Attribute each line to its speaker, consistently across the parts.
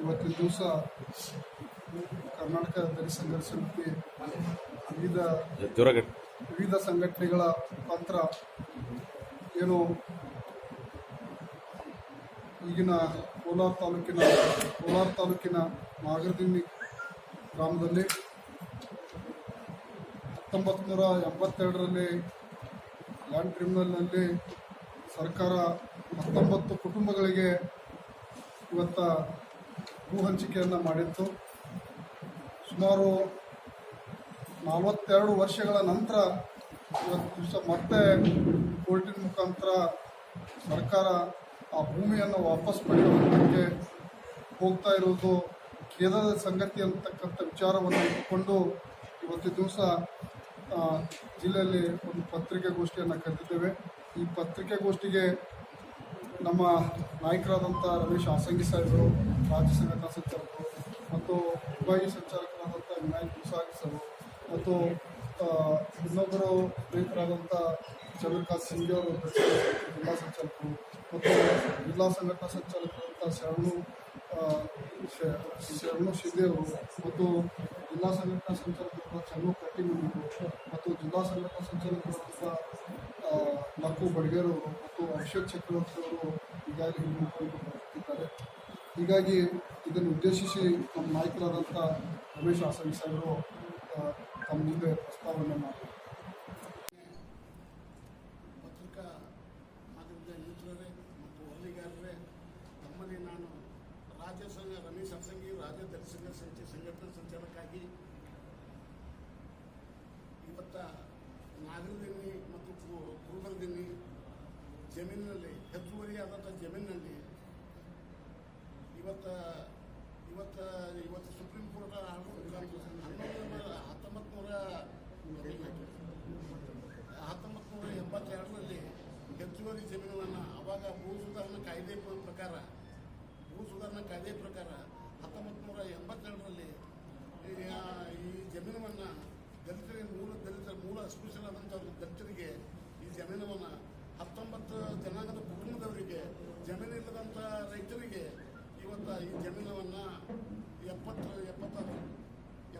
Speaker 1: ದಿವಸ ಕರ್ನಾಟಕ ದರಿ ಸಂಘರ್ಷಕ್ಕೆ ಸಮಿತಿ ವಿವಿಧ ವಿವಿಧ ಸಂಘಟನೆಗಳ ಮುಖಾಂತರ ಏನು ಈಗಿನ ಕೋಲಾರ ತಾಲೂಕಿನ ಕೋಲಾರ ತಾಲೂಕಿನ ನಾಗರದಿನ್ನಿ ಗ್ರಾಮದಲ್ಲಿ ಹತ್ತೊಂಬತ್ತು ನೂರ ಎಂಬತ್ತೆರಡರಲ್ಲಿ ಲ್ಯಾಂಡ್ ಟ್ರಿಬ್ಯುನಲ್ನಲ್ಲಿ ಸರ್ಕಾರ ಹತ್ತೊಂಬತ್ತು ಕುಟುಂಬಗಳಿಗೆ ಇವತ್ತ ಭೂ ಹಂಚಿಕೆಯನ್ನು ಮಾಡಿತ್ತು. ಸುಮಾರು ನಲವತ್ತೆರಡು ವರ್ಷಗಳ ನಂತರ ಇವತ್ತು ದಿವಸ ಮತ್ತೆ ಕೋರ್ಟಿನ ಮುಖಾಂತರ ಸರ್ಕಾರ ಆ ಭೂಮಿಯನ್ನು ವಾಪಸ್ ಪಡೆಯುವುದಕ್ಕೆ ಹೋಗ್ತಾ ಇರುವುದು ಖೇದದ ಸಂಗತಿ ಅಂತಕ್ಕಂಥ ವಿಚಾರವನ್ನು ಇಟ್ಟುಕೊಂಡು ಇವತ್ತು ದಿವಸ ಜಿಲ್ಲೆಯಲ್ಲಿ ಒಂದು ಪತ್ರಿಕಾಗೋಷ್ಠಿಯನ್ನು ಕರೆದಿದ್ದೇವೆ. ಈ ಪತ್ರಿಕಾಗೋಷ್ಠಿಗೆ ನಮ್ಮ ನಾಯಕರಾದಂಥ ರಮೇಶ್ ಆಸಂಗಿ ಸಾಹೇಬರು, ರಾಜ್ಯ ಸಂಘಟನಾ ಸಂಚಾಲಕರು ಮತ್ತು ವಿಭಾಗೀಯ ಸಂಚಾಲಕರಾದಂಥ ವಿನಾಯಕ್ ಮುಸಾಗಿ ಸರ್ ಮತ್ತು ಇನ್ನೊಬ್ಬರು ಸ್ನೇಹಿತರಾದಂಥ ಚಂದ್ರಕಾಂತ್ ಸಿಂಗ್ ಅವರು ಜಿಲ್ಲಾ ಸಂಚಾಲಕರು ಮತ್ತು ಜಿಲ್ಲಾ ಸಂಘಟನಾ ಸಂಚಾಲಕರಾದಂಥ ಶರಣು ಶರಣು ಶಿಂದೆ ಅವರು ಮತ್ತು ಜಿಲ್ಲಾ ಸಂಘಟನಾ ಸಂಚಾಲಕರಾದ ಚನ್ನು ಕಟ್ಟಿಮನಿಗಳು ಮತ್ತು ಜಿಲ್ಲಾ ಸಂಘಟನಾ ಸಂಚಾಲಕರಾದ ಲಕ್ಕು ಬಡಗೇರು ಅವರು ಮತ್ತು ಅಭಿಷೇಕ್ ಚಕ್ರವರ್ತಿ ಅವರು ಈಗಾಗಲೇ ಬರ್ತಿದ್ದಾರೆ ಹೀಗಾಗಿ ಇದನ್ನು ಉದ್ದೇಶಿಸಿ ನಮ್ಮ ನಾಯಕರಾದಂಥ ರಮೇಶ್ ಆಸವಿ ಸಾಹೇಬರು ತಮ್ಮ ಮುಂದೆ ಪ್ರಸ್ತಾವನೆ ಮಾಡಿದರು
Speaker 2: ಪತ್ರಿಕಾ ಮಾಧ್ಯಮದ ಮಿತ್ರರೇ ಮತ್ತು ವರದಿಗಾರರೇ ತಮ್ಮಲ್ಲಿ ನಾನು ರಾಜ್ಯ ಸಂಘ ರಮೇಶ್ ಅರ್ಸಂಗಿ ರಾಜ್ಯ ದಲಿತ ಸಂಘ ಸಂಚ ಸಂಘಟನಾ ಸಂಚಾಲಕಾಗಿ ಇವತ್ತ ನಾಗರದಿನ್ನಿ ಮತ್ತು ಕುರುಬರದಿನ್ನಿ ಜಮೀನಿನಲ್ಲಿ ಹೆಚ್ಚುವರಿಯಾದಂಥ ಜಮೀನಿನಲ್ಲಿ ಇವತ್ತ ಇವತ್ತ, ಇವತ್ತು ಸುಪ್ರೀಂ ಕೋರ್ಟ್ ಹನ್ನೊಂದು ಹತ್ತೊಂಬತ್ತು ನೂರ ಹತ್ತೊಂಬತ್ತು ನೂರ ಎಂಬತ್ತೆರಡರಲ್ಲಿ ಹೆಚ್ಚುವರಿ ಜಮೀನನ್ನು ಅವಾಗ ಭೂ ಸುಧಾರಣಾ ಕಾಯ್ದೆ ಪ್ರಕಾರ, ಭೂ ಸುಧಾರಣಾ ಕಾಯ್ದೆ ಪ್ರಕಾರ ಹತ್ತೊಂಬತ್ತು ನೂರ ಎಂಬತ್ತೆರಡರಲ್ಲಿ ಈ ಜಮೀನವನ್ನು ದಲಿತರಿಗೆ ಮೂಲ ದಲಿತ ಮೂಲ ಅಸ್ಪೃಶ್ಯರಾದಂಥ ದಲಿತರಿಗೆ ಈ ಜಮೀನವನ್ನು ಹತ್ತೊಂಬತ್ತು ಜನಾಂಗದ ಕುಟುಂಬದವರಿಗೆ ಜಮೀನಿಲ್ಲದಂಥ ರೈತರಿಗೆ ಇವತ್ತು ಈ ಜಮೀನವನ್ನು ಎಪ್ಪತ್ತು, ಎಪ್ಪತ್ತಾರು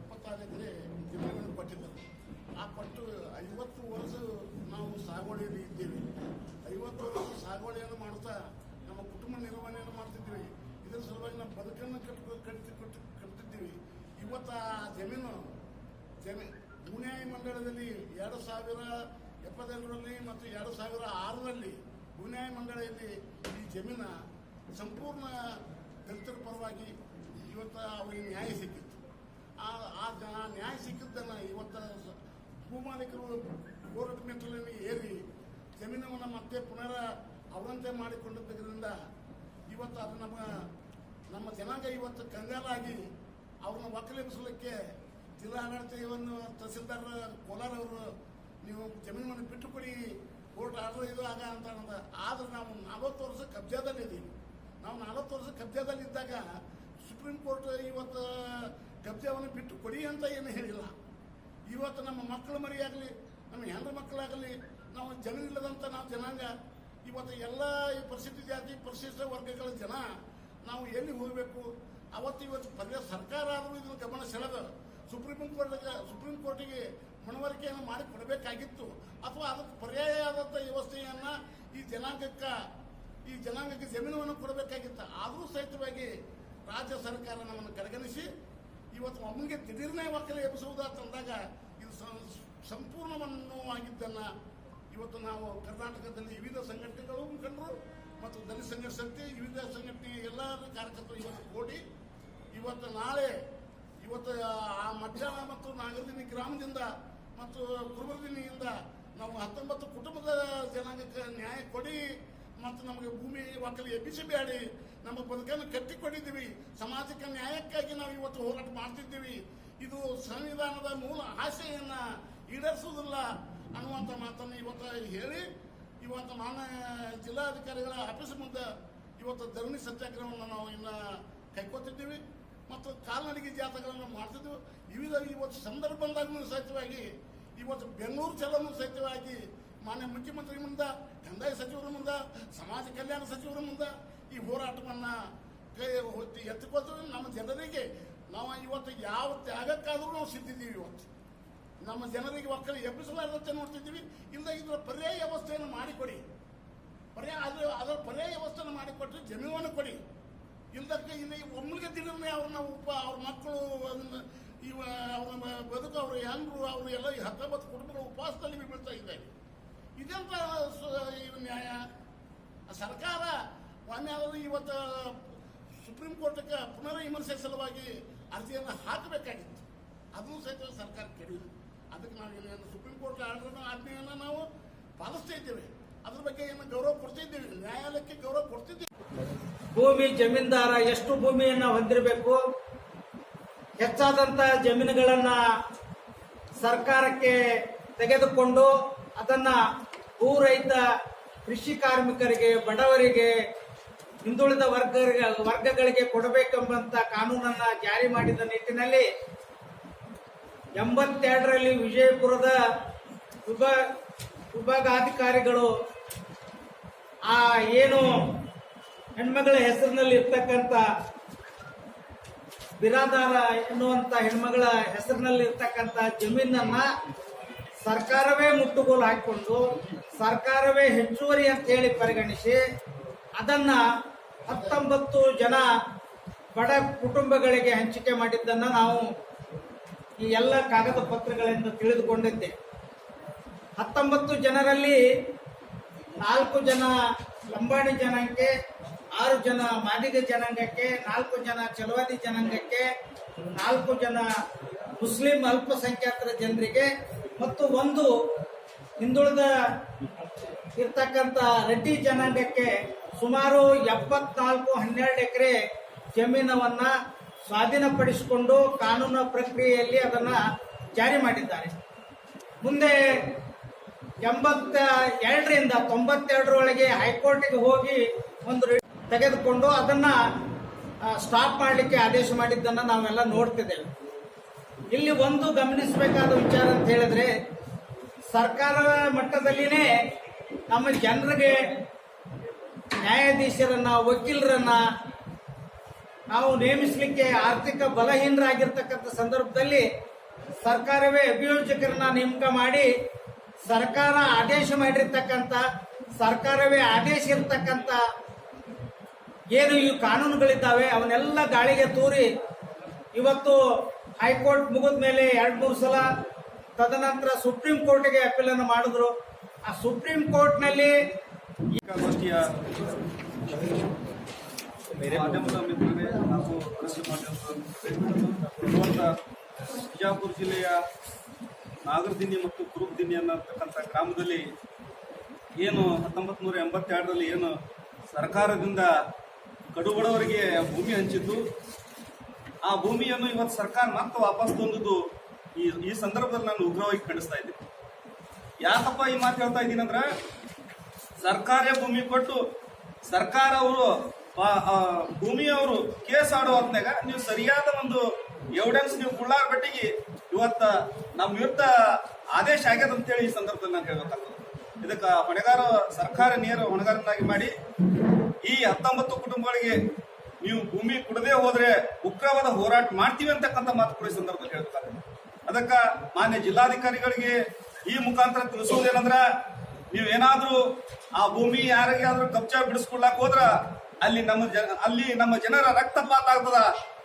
Speaker 2: ಎಪ್ಪತ್ತಾರು ಎಕರೆ ಜಮೀನನ್ನು ಕೊಟ್ಟಿದ್ದಾರೆ. ಆ ಪಟ್ಟು ಐವತ್ತು ವರ್ಷ ನಾವು ಸಾಗುವಳಿಯಲ್ಲಿ ಇದ್ದೀವಿ. ಐವತ್ತು ವರ್ಷ ಸಾಗುವಳಿಯನ್ನು ಮಾಡ್ತಾ ನಮ್ಮ ಕುಟುಂಬ ನಿರ್ವಹಣೆಯನ್ನು ಮಾಡ್ತಿದ್ದೀವಿ. ಇದರ ಸಲುವಾಗಿ ನಾವು ಬದುಕನ್ನು ಕಟ್ಕೊ, ಕಟ್ಟಿ, ಕೊಟ್ಟು, ಕಟ್ತಿದ್ದೀವಿ. ಇವತ್ತು ಆ ಜಮೀನು ಜಮೀನು ಭೂನ್ಯಾಯ ಮಂಡಳದಲ್ಲಿ ಎರಡು ಸಾವಿರ ಎಪ್ಪತ್ತೆರಡರಲ್ಲಿ ಮತ್ತು ಎರಡು ಸಾವಿರ ಆರರಲ್ಲಿ ಭೂನ್ಯಾಯ ಮಂಡಳಿಯಲ್ಲಿ ಈ ಜಮೀನ ಸಂಪೂರ್ಣ ದಲಿತರ ಪರವಾಗಿ ಇವತ್ತು ಅವರಿಗೆ ನ್ಯಾಯ ಸಿಕ್ಕಿತ್ತು. ಆ ಆ ನ್ಯಾಯ ಸಿಕ್ಕಿದ್ದನ್ನು ಇವತ್ತು ಭೂಮಾಲೀಕರು ಗೋರಟ್ ಮೆಟ್ಟಲನ್ನು ಏರಿ ಜಮೀನನ್ನು ಮತ್ತೆ ಪುನರ ಅವರಂತೆ ಮಾಡಿಕೊಂಡಿದ್ದರಿಂದ ಇವತ್ತು ಅದು ನಮ್ಮ ನಮ್ಮ ಜನಾಂಗ ಇವತ್ತು ಕಂಗಾಲಾಗಿ ಅವ್ರನ್ನ ಒಕ್ಕಲಿಗಿಸಲಿಕ್ಕೆ ಜಿಲ್ಲಾಡಳಿತ ಇವನ್ನು ತಹಸೀಲ್ದಾರ್ ಕೋಲಾರ್ ಅವರು ನೀವು ಜಮೀನನ್ನು ಬಿಟ್ಟು ಕೊಡಿ ಕೋರ್ಟ್ ಆರ್ಡರ್ ಇದು ಆಗ ಅಂತ ಆದ್ರೆ ನಾವು ನಲವತ್ತು ವರ್ಷ ಕಬ್ಜಾದಲ್ಲಿ ಇದ್ದೀವಿ. ನಾವು ನಲವತ್ತು ವರ್ಷ ಕಬ್ಜಾದಲ್ಲಿ ಇದ್ದಾಗ ಸುಪ್ರೀಂ ಕೋರ್ಟ್ ಇವತ್ತು ಕಬ್ಜಾವನ್ನು ಬಿಟ್ಟು ಕೊಡಿ ಅಂತ ಏನು ಹೇಳಿಲ್ಲ. ಇವತ್ತು ನಮ್ಮ ಮಕ್ಕಳ ಮರಿಯಾಗಲಿ, ನಮ್ಮ ಹೆಣ್ಣು ಮಕ್ಕಳಾಗಲಿ, ನಾವು ಜಮೀನಿಲ್ಲದಂಥ ನಾವು ಜನಾಂಗ ಇವತ್ತು ಎಲ್ಲ ಈ ಪರಿಸ್ಥಿತಿ ಜಾತಿ, ಪರಿಶಿಷ್ಟ ವರ್ಗಗಳ ಜನ ನಾವು ಎಲ್ಲಿ ಹೋಗಬೇಕು? ಅವತ್ತು ಇವತ್ತು ಪರ್ಯ ಸರ್ಕಾರ ಆದರೂ ಇದನ್ನು ಗಮನ ಸೆಳೆದ. ಸುಪ್ರೀಂ ಕೋರ್ಟ್ ಸುಪ್ರೀಂ ಕೋರ್ಟಿಗೆ ಮನವರಿಕೆಯನ್ನು ಮಾಡಿ ಕೊಡಬೇಕಾಗಿತ್ತು. ಅಥವಾ ಅದಕ್ಕೆ ಪರ್ಯಾಯ ಆದಂಥ ವ್ಯವಸ್ಥೆಯನ್ನು ಈ ಜನಾಂಗಕ್ಕೆ ಈ ಜನಾಂಗಕ್ಕೆ ಜಮೀನನ್ನು ಕೊಡಬೇಕಾಗಿತ್ತು. ಆದರೂ ಸಹಿತವಾಗಿ ರಾಜ್ಯ ಸರ್ಕಾರ ನಮ್ಮನ್ನು ಕಡೆಗಣಿಸಿ ಇವತ್ತು ಅವನಿಗೆ ದಿಢೀರ್ನೇ ವಕೀಲ ಎಬ್ಬಿಸುವುದ ತಂದಾಗ ಇದು ಸಂಪೂರ್ಣವನ್ನು ಆಗಿದ್ದನ್ನ ಇವತ್ತು ನಾವು ಕರ್ನಾಟಕದಲ್ಲಿ ವಿವಿಧ ಸಂಘಟನೆಗಳು ಮುಖಂಡರು ಮತ್ತು ದಲಿತ ಸಂಘರ್ಷ ವಿವಿಧ ಸಂಘಟನೆ ಎಲ್ಲ ಕಾರ್ಯಕರ್ತರು ಇವತ್ತು ಕೂಡಿ ಇವತ್ತು ನಾಳೆ, ಇವತ್ತು, ಆ ಮಧ್ಯಾಹ್ನ ಮತ್ತು ನಾಗರದಿನಿ ಗ್ರಾಮದಿಂದ ಮತ್ತು ಕುರುಬರದಿನಿಯಿಂದ ನಾವು ಹತ್ತೊಂಬತ್ತು ಕುಟುಂಬದ ಜನಾಂಗಕ್ಕೆ ನ್ಯಾಯ ಕೊಡಿ ಮತ್ತು ನಮಗೆ ಭೂಮಿ ಒಕ್ಕಲು ಎಬ್ಬಿಸಬೇಡಿ ನಮ್ಮ ಬದುಕನ್ನು ಕಟ್ಟಿಕೊಂಡಿದ್ದೀವಿ ಸಮಾಜಕ್ಕೆ ನ್ಯಾಯಕ್ಕಾಗಿ ನಾವು ಇವತ್ತು ಹೋರಾಟ ಮಾಡ್ತಿದ್ದೀವಿ. ಇದು ಸಂವಿಧಾನದ ಮೂಲ ಆಶೆಯನ್ನು ಈಡೇರಿಸುವುದಿಲ್ಲ. ಅನ್ನುವಂಥ ಮಾತನ್ನು ಇವತ್ತು ಹೇಳಿ, ಇವತ್ತು ಮಾನ್ಯ ಜಿಲ್ಲಾಧಿಕಾರಿಗಳ ಆಫೀಸ್ ಮುಂದೆ ಇವತ್ತು ಧರಣಿ ಸತ್ಯಾಗ್ರಹವನ್ನು ನಾವು ಇನ್ನು ಕೈಕೊತಿದ್ದೀವಿ ಮತ್ತು ಕಾಲ್ನಡಿಗೆ ಜಾಥಗಳನ್ನು ಮಾಡ್ತಿದ್ವು. ವಿವಿಧ ಇವತ್ತು ಸಂದರ್ಭ ಬಂದಾಗೂ ಸಹಿತವಾಗಿ, ಇವತ್ತು ಬೆಂಗಳೂರು ಚಲನೂ ಸಹಿತವಾಗಿ ಮಾನ್ಯ ಮುಖ್ಯಮಂತ್ರಿ ಮುಂದೆ, ಕಂದಾಯ ಸಚಿವರ ಮುಂದೆ, ಸಮಾಜ ಕಲ್ಯಾಣ ಸಚಿವರ ಮುಂದೆ ಈ ಹೋರಾಟವನ್ನು ಕೈ ಹೊತ್ತಿ ಎತ್ತುಕೋತೀವಿ ನಮ್ಮ ಜನರಿಗೆ ನಾವು ಇವತ್ತು ಯಾವ ತ್ಯಾಗಕ್ಕಾದರೂ ನಾವು ಸಿದ್ಧಿದ್ದೀವಿ ಇವತ್ತು. ನಮ್ಮ ಜನರಿಗೆ ಒಕ್ಕಲು ಎಬ್ಬಿಸಲಾರದಂತೆ ನೋಡ್ತಿದ್ದೀವಿ. ಇಲ್ಲ ಇದರ ಪರ್ಯಾಯ ವ್ಯವಸ್ಥೆಯನ್ನು ಮಾಡಿಕೊಡಿ. ಪರ್ಯಾಯ ಅದರ ಅದರ ಪರ್ಯಾಯ ವ್ಯವಸ್ಥೆಯನ್ನು ಮಾಡಿಕೊಟ್ಟು ಜಮೀನನ್ನು ಕೊಡಿ. ಇಲ್ಲದಕ್ಕೆ ಇಲ್ಲಿ ಒಮ್ಮಿಗೆ ದಿನವೇ ಅವ್ರನ್ನ ಉಪ, ಅವ್ರ ಮಕ್ಕಳು ಇವ ಅವ್ರ ಬದುಕು, ಅವ್ರ ಹೆಂಗರು, ಅವರು ಎಲ್ಲ ಈ ಹತ್ತೊಂಬತ್ತು ಕುಟುಂಬಗಳು ಉಪವಾಸದಲ್ಲಿ ಬೀಳ್ತಾ ಇದ್ದಾರೆ. ಇದೆಂತ ಇದು ನ್ಯಾಯ? ಸರ್ಕಾರ ಒಮ್ಮೆ ಇವತ್ತು ಸುಪ್ರೀಂ ಕೋರ್ಟ್ಗೆ ಪುನರ್ ವಿಮರ್ಶೆ ಸಲುವಾಗಿ ಅರ್ಜಿಯನ್ನು ಹಾಕಬೇಕಾಗಿತ್ತು. ಅದನ್ನು ಸಹಿತ ಸರ್ಕಾರ ಕೇಳಿಲ್ಲ. ಅದಕ್ಕೆ ನಾವು ಸುಪ್ರೀಂ ಕೋರ್ಟ್ ಆರ್ಡರ್ ಆಜ್ಞೆಯನ್ನು ನಾವು ಪಾಲಿಸ್ತಾ ಇದ್ದೇವೆ. ಅದ್ರ ಬಗ್ಗೆ ಏನು ಗೌರವ ಕೊಡ್ತಿದ್ದೇವೆ ನ್ಯಾಯಾಲಯಕ್ಕೆ ಗೌರವ ಕೊಡ್ತಿದ್ದೇವೆ.
Speaker 3: ಭೂಮಿ ಜಮೀನ್ದಾರ ಎಷ್ಟು ಭೂಮಿಯನ್ನ ಹೊಂದಿರಬೇಕು? ಹೆಚ್ಚಾದಂತ ಜಮೀನುಗಳನ್ನ ಸರ್ಕಾರಕ್ಕೆ ತೆಗೆದುಕೊಂಡು ಅದನ್ನ ಭೂರಹಿತ ಕೃಷಿ ಕಾರ್ಮಿಕರಿಗೆ, ಬಡವರಿಗೆ, ಹಿಂದುಳಿದ ವರ್ಗ ವರ್ಗಗಳಿಗೆ ಕೊಡಬೇಕೆಂಬಂತ ಕಾನೂನನ್ನ ಜಾರಿ ಮಾಡಿದ ನಿಟ್ಟಿನಲ್ಲಿ ಎಂಬತ್ತೆರಡರಲ್ಲಿ ವಿಜಯಪುರದ ಉಪ ವಿಭಾಗಾಧಿಕಾರಿಗಳು ಆ ಏನು ಹೆಣ್ಮಗಳ ಹೆಸರಿನಲ್ಲಿ ಇರ್ತಕ್ಕಂಥ ಬಿರಾದಾರ ಎನ್ನುವಂಥ ಹೆಣ್ಮಗಳ ಹೆಸರಿನಲ್ಲಿ ಇರ್ತಕ್ಕಂಥ ಜಮೀನನ್ನು ಸರ್ಕಾರವೇ ಮುಟ್ಟುಗೋಲು ಹಾಕಿಕೊಂಡು ಸರ್ಕಾರವೇ ಹೆಚ್ಚುವರಿ ಅಂತ ಹೇಳಿ ಪರಿಗಣಿಸಿ ಅದನ್ನು ಹತ್ತೊಂಬತ್ತು ಜನ ಬಡ ಕುಟುಂಬಗಳಿಗೆ ಹಂಚಿಕೆ ಮಾಡಿದ್ದನ್ನು ನಾವು ಈ ಎಲ್ಲ ಕಾಗದ ಪತ್ರಗಳಿಂದ ತಿಳಿದುಕೊಂಡಿದ್ದೆ ಹತ್ತೊಂಬತ್ತು ಜನರಲ್ಲಿ ನಾಲ್ಕು ಜನ ಲಂಬಾಣಿ ಜನಾಂಗಕ್ಕೆ, ಆರು ಜನ ಮಾದಿಗ ಜನಾಂಗಕ್ಕೆ, ನಾಲ್ಕು ಜನ ಚಲವಾದಿ ಜನಾಂಗಕ್ಕೆ, ನಾಲ್ಕು ಜನ ಮುಸ್ಲಿಂ ಅಲ್ಪಸಂಖ್ಯಾತರ ಜನರಿಗೆ ಮತ್ತು ಒಂದು ಹಿಂದುಳಿದ ಇರ್ತಕ್ಕಂಥ ರೆಡ್ಡಿ ಜನಾಂಗಕ್ಕೆ ಸುಮಾರು ಎಪ್ಪತ್ನಾಲ್ಕು ಹನ್ನೆರಡು ಎಕರೆ ಜಮೀನವನ್ನ ಸ್ವಾಧೀನಪಡಿಸಿಕೊಂಡು ಕಾನೂನು ಪ್ರಕ್ರಿಯೆಯಲ್ಲಿ ಅದನ್ನು ಜಾರಿ ಮಾಡಿದ್ದಾರೆ. ಮುಂದೆ ಎಂಬತ್ತ ಎರಡರಿಂದ ತೊಂಬತ್ತೆರಡರೊಳಗೆ ಹೈಕೋರ್ಟ್ಗೆ ಹೋಗಿ ಒಂದು ತೆಗೆದುಕೊಂಡು ಅದನ್ನು ಸ್ಟಾಪ್ ಮಾಡಲಿಕ್ಕೆ ಆದೇಶ ಮಾಡಿದ್ದನ್ನು ನಾವೆಲ್ಲ ನೋಡ್ತಿದ್ದೇವೆ. ಇಲ್ಲಿ ಒಂದು ಗಮನಿಸಬೇಕಾದ ವಿಚಾರ ಅಂತ ಹೇಳಿದ್ರೆ ಸರ್ಕಾರದ ಮಟ್ಟದಲ್ಲಿನೇ ನಮ್ಮ ಜನರಿಗೆ ನ್ಯಾಯಾಧೀಶರನ್ನ, ವಕೀಲರನ್ನ ನಾವು ನೇಮಿಸಲಿಕ್ಕೆ ಆರ್ಥಿಕ ಬಲಹೀನರಾಗಿರ್ತಕ್ಕಂಥ ಸಂದರ್ಭದಲ್ಲಿ ಸರ್ಕಾರವೇ ಅಭಿಯೋಜಕರನ್ನ ನೇಮಕ ಮಾಡಿ ಸರ್ಕಾರ ಆದೇಶ ಮಾಡಿರ್ತಕ್ಕಂಥ, ಸರ್ಕಾರವೇ ಆದೇಶ ಇರ್ತಕ್ಕಂಥ ಏನು ಈ ಕಾನೂನುಗಳಿದ್ದಾವೆ, ಅವನ್ನೆಲ್ಲ ಗಾಳಿಗೆ ತೂರಿ ಇವತ್ತು ಹೈಕೋರ್ಟ್ ಮುಗಿದ ಮೇಲೆ ಎರಡ್ ಮೂರು ಸಲ ತದನಂತರ ಸುಪ್ರೀಂ ಕೋರ್ಟ್ಗೆ ಅಪೀಲ್ ಅನ್ನು ಮಾಡಿದ್ರು. ಆ ಸುಪ್ರೀಂ ಕೋರ್ಟ್ನಲ್ಲಿ
Speaker 4: ಮಾಧ್ಯಮದ ಬಿಜಾಪುರ ಜಿಲ್ಲೆಯ ನಾಗರದಿನ್ನಿ ಮತ್ತು ಕುರುಬ್ದಿನ್ನಿ ಅನ್ನತಕ್ಕಂಥ ಗ್ರಾಮದಲ್ಲಿ ಏನು ಹತ್ತೊಂಬತ್ತು ನೂರ ಎಂಬತ್ತೆರಡರಲ್ಲಿ ಏನು ಸರ್ಕಾರದಿಂದ ಕಡುಬಡವರಿಗೆ ಭೂಮಿ ಹಂಚಿದ್ದು, ಆ ಭೂಮಿಯನ್ನು ಇವತ್ತು ಸರ್ಕಾರ ಮತ್ತೆ ವಾಪಸ್ ತಂದದ್ದು ಈ ಈ ಸಂದರ್ಭದಲ್ಲಿ ನಾನು ಉಗ್ರವಾಗಿ ಖಂಡಿಸ್ತಾ ಇದ್ದೀನಿ. ಯಾಕಪ್ಪ ಈ ಮಾತು ಹೇಳ್ತಾ ಇದ್ದೀನಂದ್ರೆ ಸರ್ಕಾರಿ ಭೂಮಿ ಕೊಟ್ಟು ಸರ್ಕಾರ ಅವರು ಭೂಮಿಯವರು ಕೇಸ್ ಆಡೋ ಹೊತ್ನಾಗ ನೀವು ಸರಿಯಾದ ಒಂದು ಎವಿಡೆನ್ಸ್ ನೀವು ಕುಳ್ಳಾರ ಮಟ್ಟಿಗೆ ಇವತ್ತ ನಮ್ಮ ವಿರುದ್ಧ ಆದೇಶ ಆಗ್ಯದ ಅಂತೇಳಿ ಈ ಸಂದರ್ಭದಲ್ಲಿ ನಾನು ಹೇಳ್ಬೇಕಾಗ್ತದೆ. ಇದಕ್ಕ ಹೊಣೆಗಾರ, ಸರ್ಕಾರ ನೇರ ಹೊಣೆಗಾರನಾಗಿ ಮಾಡಿ ಈ ಹತ್ತೊಂಬತ್ತು ಕುಟುಂಬಗಳಿಗೆ ನೀವು ಭೂಮಿ ಕೊಡದೆ ಹೋದ್ರೆ ಉಗ್ರವಾದ ಹೋರಾಟ ಮಾಡ್ತೀವಿ ಅಂತಕ್ಕಂಥ ಮಾತು ಕೂಡ ಈ ಸಂದರ್ಭದಲ್ಲಿ ಹೇಳ್ಬೇಕಾಗ್ತದೆ. ಅದಕ್ಕ ಮಾನ್ಯ ಜಿಲ್ಲಾಧಿಕಾರಿಗಳಿಗೆ ಈ ಮುಖಾಂತರ ತಿಳಿಸೋದೇನಂದ್ರ ನೀವೇನಾದ್ರೂ ಆ ಭೂಮಿ ಯಾರಿಗಾದ್ರೂ ಕಬ್ಜಾ ಬಿಡಿಸ್ಕೊಳ್ಳಕ್ಕೆ ಹೋದ್ರ ಅಲ್ಲಿ ನಮ್ಮ ಜನ, ಅಲ್ಲಿ ನಮ್ಮ ಜನರ ರಕ್ತಪಾತ ಆಗ್ತದ.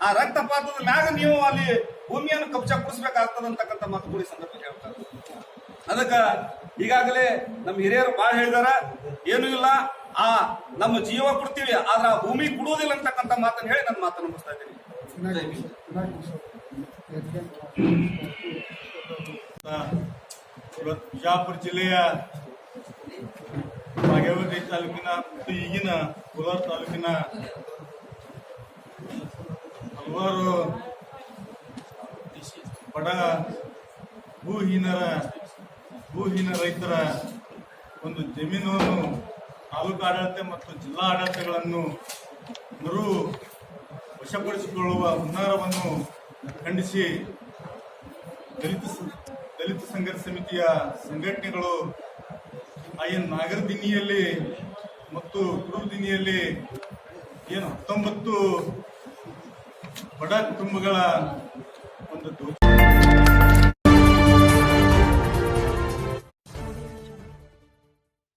Speaker 4: ಆ ರಕ್ತಪಾತದ ಮ್ಯಾಗ ನೀವು ಅಲ್ಲಿ ಭೂಮಿಯನ್ನು ಕಬ್ಜ ಕುಡಿಸ್ಬೇಕಾಗ್ತದ ಅಂತಕ್ಕಂಥ ಮಾತು ಕೂಡ ಸಂದರ್ಭ ಸಂದರ್ಭದಲ್ಲಿ ಹೇಳ್ತಾರೆ ಅದಕ್ಕ ಈಗಾಗಲೇ ನಮ್ಮ ಹಿರಿಯರು ಭಾಳ ಹೇಳಿದಾರ, ಏನು ಇಲ್ಲ, ಆ ನಮ್ಮ ಜೀವ ಕೊಡ್ತೀವಿ, ಆದ್ರೆ ಆ ಭೂಮಿ ಕೊಡುವುದಿಲ್ಲ ಅಂತಕ್ಕಂಥ ಮಾತನ್ನು ಹೇಳಿ ನನ್ನ ಮಾತನ್ನು ಮುಗಿಸ್ತಾ ಇದ್ದೀನಿ.
Speaker 5: ಬಿಜಾಪುರ ಜಿಲ್ಲೆಯ ಬಾಗೇವಾಡಿ ತಾಲೂಕಿನ ಮತ್ತು ಈಗಿನ ಕೋಲಾರ ತಾಲೂಕಿನ ಹಲವಾರು ಬಡ ಭೂಹೀನರ ಭೂಹೀನ ರೈತರ ಒಂದು ಜಮೀನನ್ನು, ತಾಲೂಕು ಆಡಳಿತ ಮತ್ತು ಜಿಲ್ಲಾ ಆಡಳಿತಗಳನ್ನು ಮರು ವಶಪಡಿಸಿಕೊಳ್ಳುವ ಹುನ್ನಾರವನ್ನು ಖಂಡಿಸಿ ದಲಿತ ದಲಿತ ಸಂಘರ್ಷ ಸಮಿತಿಯ ಸಂಘಟನೆಗಳು ಐಎನ್ ನಾಗರದಿನಿಯಲ್ಲಿ ಮತ್ತು ಕುರುದಿನಿಯಲ್ಲಿ ಏನು ಹತ್ತೊಂಬತ್ತು ಬಡ ಕುಟುಂಬಗಳ ಒಂದು